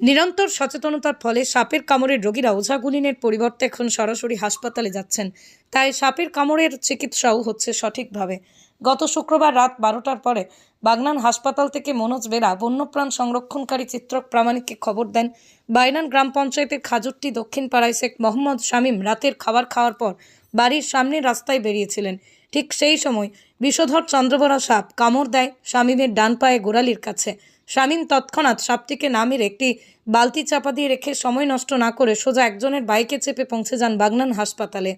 নিরন্তর সচেতনতার ফলে সাপের কামড়ের রোগীরা ওঝাগুলিনের পরিবর্তে এখন সরাসরি হাসপাতালে যাচ্ছেন। তাই সাপের কামড়ের চিকিৎসাও হচ্ছে সঠিকভাবে। গত শুক্রবার রাত বারোটার পরে বাগনান হাসপাতাল থেকে মনোজ বেরা বন্যপ্রাণ সংরক্ষণকারী চিত্রক প্রামাণিককে খবর দেন। বাইনান গ্রাম পঞ্চায়েতের খাজুরটি দক্ষিণ পাড়ায় শেখ মোহাম্মদ শামীম রাতের খাবার খাওয়ার পর বাড়ির সামনে রাস্তায় বেরিয়েছিলেন। ঠিক সেই সময় বিষধর চন্দ্রবরা সাপ কামড় দেয় শামীমের ডান পায়ে গোড়ালির কাছে। শামীম তৎক্ষণাৎ সাপটিকে নামের একটি বালতি চাপা দিয়ে রেখে সময় নষ্ট না করে সোজা একজনের বাইকে চেপে পৌঁছে যান বাগনান হাসপাতালে।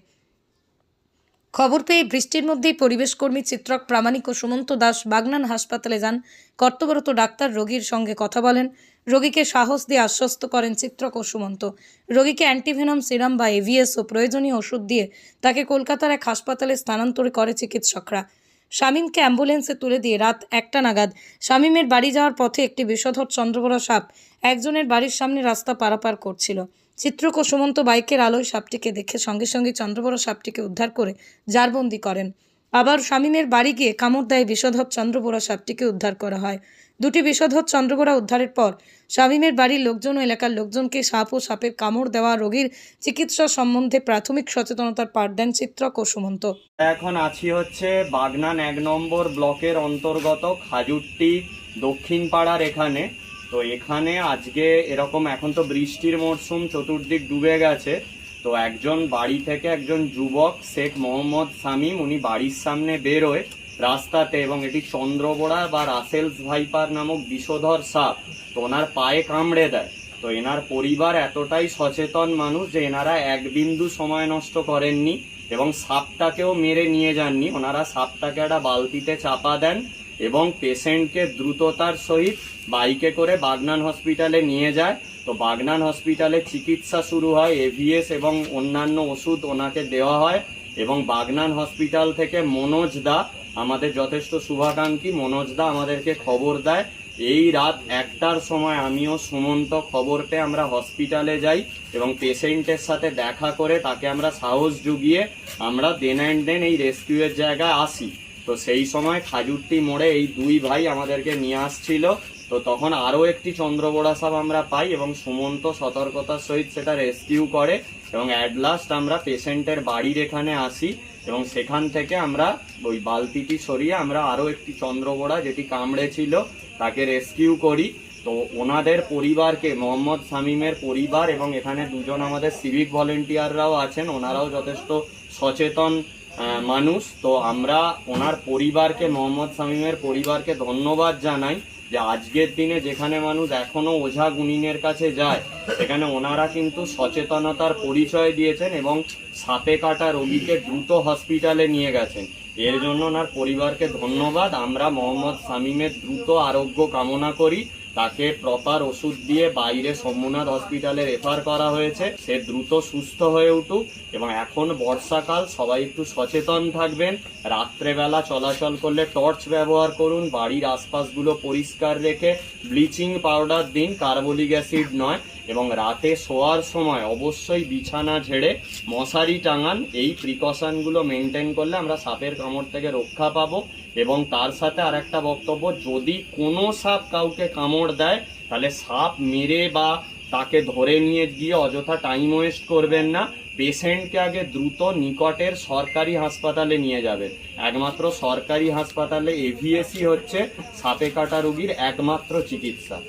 খবর পেয়ে বৃষ্টির মধ্যেই পরিবেশ কর্মী চিত্রক প্রামাণিক ও সুমন্ত দাস বাগনান হাসপাতালে যান। কর্তব্যরত ডাক্তার রোগীর সঙ্গে কথা বলেন। রোগীকে সাহস দিয়ে আশ্বস্ত করেন চিত্রক ও সুমন্ত। রোগীকে অ্যান্টিভেনম সিরাম বা এভিএস ও প্রয়োজনীয় ওষুধ দিয়ে তাকে কলকাতার এক হাসপাতালে স্থানান্তর করে চিকিৎসকরা। শামীমকে অ্যাম্বুলেন্সে তুলে দিয়ে রাত একটা নাগাদ শামীমের বাড়ি যাওয়ার পথে একটি বিষধর চন্দ্রবড়া সাপ একজনের বাড়ির সামনে রাস্তা পারাপার করছিল। চিত্রক ও সুমন্ত বাইকের আলোয় সাপটিকে দেখে সঙ্গে সঙ্গে চন্দ্রবড়া সাপটিকে উদ্ধার করে জারবন্দি করেন। আবার শামীমের বাড়ি গিয়ে কামড় দেয় বিষধর চন্দ্রবোরা সাপটিকে উদ্ধার করা হয়। দুটি বিষধর চন্দ্রবোরা উদ্ধারের পর শামীমের বাড়ির লোকজন ও এলাকার লোকজনকে সাপ ও সাপের কামড় দেওয়া রোগীর চিকিৎসা সম্বন্ধে প্রাথমিক সচেতনতার পাঠ দেন চিত্রক ও সুমন্ত। এখন আছি হচ্ছে বাগনান এক নম্বর ব্লকের অন্তর্গত খাজুরটি দক্ষিণ পাড়ার এখানে। তো এখানে আজকে এরকম এখন তো বৃষ্টির মরশুম, চতুর্দিক ডুবে গেছে। তো একজন বাড়ি থেকে একজন যুবক শেখ মোহাম্মদ সামিম উনি বাড়ির সামনে বেরোয়। রাস্তাতে এবং এটি চন্দ্রবোড়া বা রাসেলস ভাইপার নামক বিষধর সাপ। তো ওনার পায়ে কামড়ে দেয়। তো এনার পরিবার এতটাই সচেতন মানুষ যে এনারা এক বিন্দু সময় নষ্ট করেননি এবং সাপটাকেও মেরে নিয়ে যাননি। ওনারা সাপটাকে একটা বালতিতে চাপা দেন এবং পেশেন্টকে দ্রুততার সহিত বাইকে করে বাগনান হসপিটালে নিয়ে যায়। তো বাগনান হসপিটালে চিকিৎসা শুরু হয় এভিএস এবং অন্যান্য ওষুধ ওনাকে দেওয়া হয় এবং বাগনান হসপিটাল থেকে মনোজ দা আমাদের যথেষ্ট শুভাকাঙ্ক্ষী। মনোজ দা আমাদেরকে খবর দেয়। এই রাত একটার সময় আমিও সুমন্ত খবর পেয়ে আমরা হসপিটালে যাই এবং পেশেন্টের সাথে দেখা করে তাকে আমরা সাহস জুগিয়ে আমরা দেন অ্যান্ড দেন এই রেস্কিউয়ের জায়গায় আসি। তো সেই সময় খাজুরটি মোড়ে এই দুই ভাই আমাদেরকে নিয়ে আসছিল। তো তখন আরও একটি চন্দ্রবোড়া সাপ আমরা পাই এবং সুমন্ত সতর্কতার সহিত সেটা রেস্কিউ করে এবং অ্যাট লাস্ট আমরা পেশেন্টের বাড়ির এখানে আসি। এবং সেখান থেকে আমরা ওই বালতিটি সরিয়ে আমরা আরও একটি চন্দ্রবোড়া যেটি কামড়ে ছিল, তাকে রেস্কিউ করি। তো ওনাদের পরিবারকে, মোহাম্মদ শামীমের পরিবার এবং এখানে দুজন আমাদের সিভিক ভলেন্টিয়াররাও আছেন, ওনারাও যথেষ্ট সচেতন মানুষ। তো আমরা ওনার পরিবারকে, মোহাম্মদ শামীমের পরিবারকে ধন্যবাদ জানাই। যে আজকের দিনে যেখানে মানুষ এখনও ওঝা গুনিনের কাছে যায়, সেখানে ওনারা কিন্তু সচেতনতার পরিচয় দিয়েছেন এবং সাপে কাটা রোগীকে দ্রুত হসপিটালে নিয়ে গেছেন। এর জন্য ওনার পরিবারকে ধন্যবাদ। আমরা মোহাম্মদ শামিমের দ্রুত আরোগ্য কামনা করি। তাকে প্রপার ওষুধ দিয়ে বাইরে সোমনাথ হসপিটালে রেফার করা হয়েছে। সে দ্রুত সুস্থ হয়ে উঠুক এবং এখন বর্ষাকাল, সবাই একটু সচেতন থাকবেন। রাত্রেবেলা চলাচল করলে টর্চ ব্যবহার করুন, বাড়ির আশপাশগুলো পরিষ্কার রেখে ব্লিচিং পাউডার দিন, কার্বলিক অ্যাসিড নয়। এবং রাতে শোয়ার সময় অবশ্যই বিছানা ঝেড়ে মশারি টাঙান। এই প্রিকশনগুলো মেনটেন করলে আমরা সাপের কামড় থেকে রক্ষা পাবো এবং তার সাথে আর একটা বক্তব্য, যদি কোনো সাপ কাউকে কামড় দেয়, তাহলে সাপ মেরে বা তাকে ধরে নিয়ে গিয়ে অযথা টাইম ওয়েস্ট করবেন না। পেশেন্টকে আগে দ্রুত নিকটের সরকারি হাসপাতালে নিয়ে যাবেন। একমাত্র সরকারি হাসপাতালে এভিএসই হচ্ছে সাপে কাটা রোগীর একমাত্র চিকিৎসা।